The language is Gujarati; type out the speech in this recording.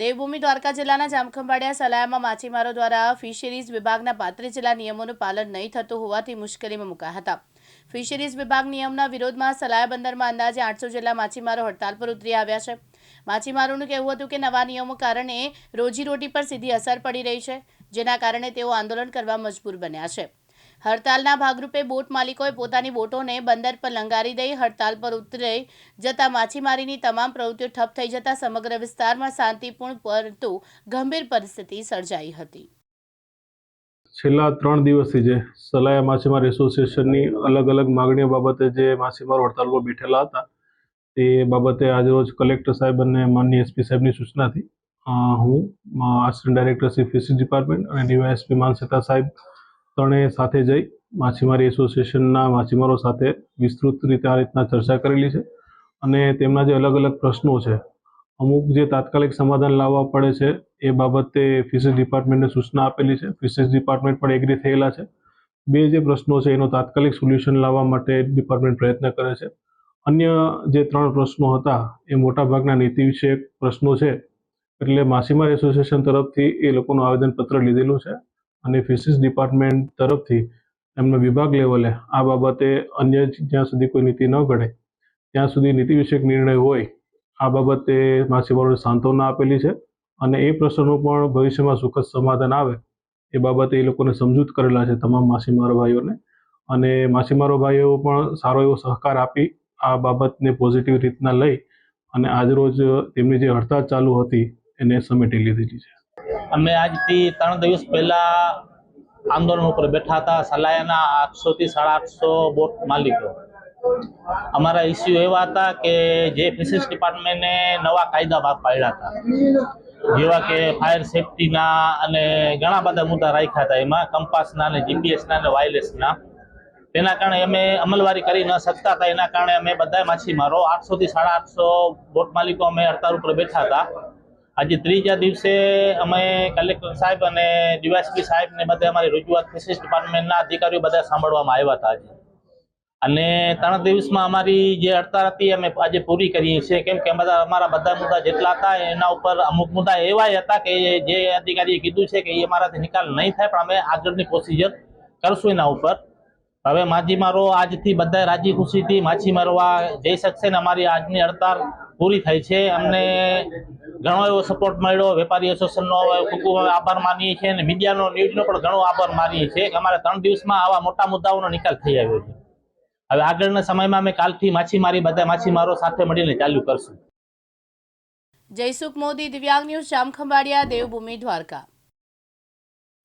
દેવભૂમિ દ્વારકા જિલ્લાના જામખંભાળિયા સલાયામાં માછીમારો દ્વારા ફિશરીઝ વિભાગના પાંત્રીસ જિલ્લા નિયમોનું પાલન નહીં થતું હોવાથી મુશ્કેલીમાં મુકાયા હતા. ફિશરીઝ વિભાગ નિયમના વિરોધમાં સલાયા બંદરમાં અંદાજે આઠસો જેટલા માછીમારો હડતાલ પર ઉતરી આવ્યા છે. માછીમારોનું કહેવું હતું કે નવા નિયમો કારણે રોજીરોટી પર સીધી અસર પડી રહી છે, જેના કારણે તેઓ આંદોલન કરવા મજબૂર બન્યા છે. હડતાલના ભાગરૂપે બોટ માલિકોએ પોતાની બોટોને બંદર પર લંગારી દઈ હડતાલ પર ઉતરી જતા માછીમારીની તમામ પ્રવૃત્તિઓ ઠપ થઈ જતા સમગ્ર વિસ્તારમાં શાંતિપૂર્ણ પરંતુ ગંભીર પરિસ્થિતિ સર્જાઈ હતી. છેલ્લા ત્રણ દિવસથી જે સલાયા માછીમાર એસોસિએશનની અલગ અલગ માગણીઓ બાબતે જે માછીમારો હડતાલ પર બેઠેલા હતા, તે બાબતે આજરોજ કલેક્ટર સાહેબ અને માનની એસપી સાહેબની સૂચનાથી હું assistant director Shri fishing department અને ડીવાયએસપી માનસેતા સાહેબ ત્રણેય સાથે જઈ માછીમારી એસોસિએશનના માછીમારો સાથે વિસ્તૃત રીતે આ રીતના ચર્ચા કરેલી છે અને તેમના જે અલગ અલગ પ્રશ્નો છે, અમુક જે તાત્કાલિક સમાધાન લાવવા પડે છે એ બાબતે ફિશિંગ ડિપાર્ટમેન્ટને સૂચના આપેલી છે. ફિશિંગ ડિપાર્ટમેન્ટ પણ એગ્રી થયેલા છે. બે જે પ્રશ્નો છે એનો તાત્કાલિક સોલ્યુશન લાવવા માટે ડિપાર્ટમેન્ટ પ્રયત્ન કરે છે. અન્ય જે ત્રણ પ્રશ્નો હતા એ મોટાભાગના નીતિ વિષયક પ્રશ્નો છે. એટલે માછીમાર એસોસિએશન તરફથી એ લોકોનું આવેદનપત્ર લીધેલું છે. અને ફિસિક્સ ડિપાર્ટમેન્ટ તરફથી એમનો વિભાગ લેવલે આ બાબતે અન્ય જ્યાં સુધી કોઈ નીતિ ન ઘડે, ત્યાં સુધી નીતિ વિષયક નિર્ણય હોય, આ બાબતે માછીમારોને સાંત્વના આપેલી છે અને એ પ્રશ્નનું પણ ભવિષ્યમાં સુખદ સમાધાન આવે એ બાબતે એ લોકોને સમજૂત કરેલા છે તમામ માછીમારો ભાઈઓને. અને માછીમારો ભાઈઓ પણ સારો એવો સહકાર આપી આ બાબતને પોઝિટિવ રીતના લઈ અને આજરોજ તેમની જે હડતાળ ચાલુ હતી એને સમેટી લીધેલી છે. અમે આજથી ત્રણ દિવસ પહેલા આંદોલન ઉપર બેઠા હતા. સલાયાના આઠસો થી સાડા આઠસો બોટ માલિકો. અમારા ઇસ્યુ એવા હતા કે જે ફિશિંગ ડિપાર્ટમેન્ટે નવા કાયદા બહાર પાડ્યા હતા. જેવા કે ફાયર સેફટીના અને ઘણા બધા મુદ્દા રાખ્યા હતા એમાં કંપાસના અને જીપીએસના અને વાયરલેસના તેના કારણે અમે અમલવારી કરી ન શકતા હતા. એના કારણે અમે બધા માછીમારો આઠસો થી સાડા આઠસો બોટ માલિકો અમે હડતાળ ઉપર બેઠા હતા. આજે ત્રીજા દિવસે અમે કલેક્ટર સાહેબ અને ડીવાયસપી સાહેબ ને બધા અમારી રજૂઆત ફિશિંગ ડિપાર્ટમેન્ટના અધિકારીઓ બધા સાંભળવામાં આવ્યા હતા આજે. અને ત્રણ દિવસમાં અમારી જે હડતાળ હતી અમે આજે પૂરી કરીએ છીએ. કેમ કે બધા અમારા બધા મુદ્દા જેટલા હતા એના ઉપર અમુક મુદ્દા એવા હતા કે જે અધિકારીએ કીધું છે કે એ અમારાથી નિકાલ નહીં થાય, પણ અમે આગળની પ્રોસિજર કરશું એના ઉપર. હવે માછીમારો આજથી બધા રાજી ખુશીથી માછીમારવા જઈ શકશે ને અમારી આજની હડતાળ પૂરી થાય છે. અમને ઘણો એવો સપોર્ટ મળ્યો. વેપારી એસોસિએશનનો ખૂબ આભાર માનીએ છીએ અને મીડિયાનો, ન્યૂઝનો પણ ઘણો આભાર માનીએ છીએ અમારે ત્રણ દિવસમાં આવા મોટા મુદ્દાઓનો નિકાલ થઈ આવ્યો છે. હવે આગળના સમયમાં અમે કાલથી માછીમારી બધા માછીમારો સાથે મળીને ચાલુ કરશું. જયસુખ મોદી, દિવ્યાંગ ન્યૂઝ જામખંભાળિયા દેવભૂમિ દ્વારકા.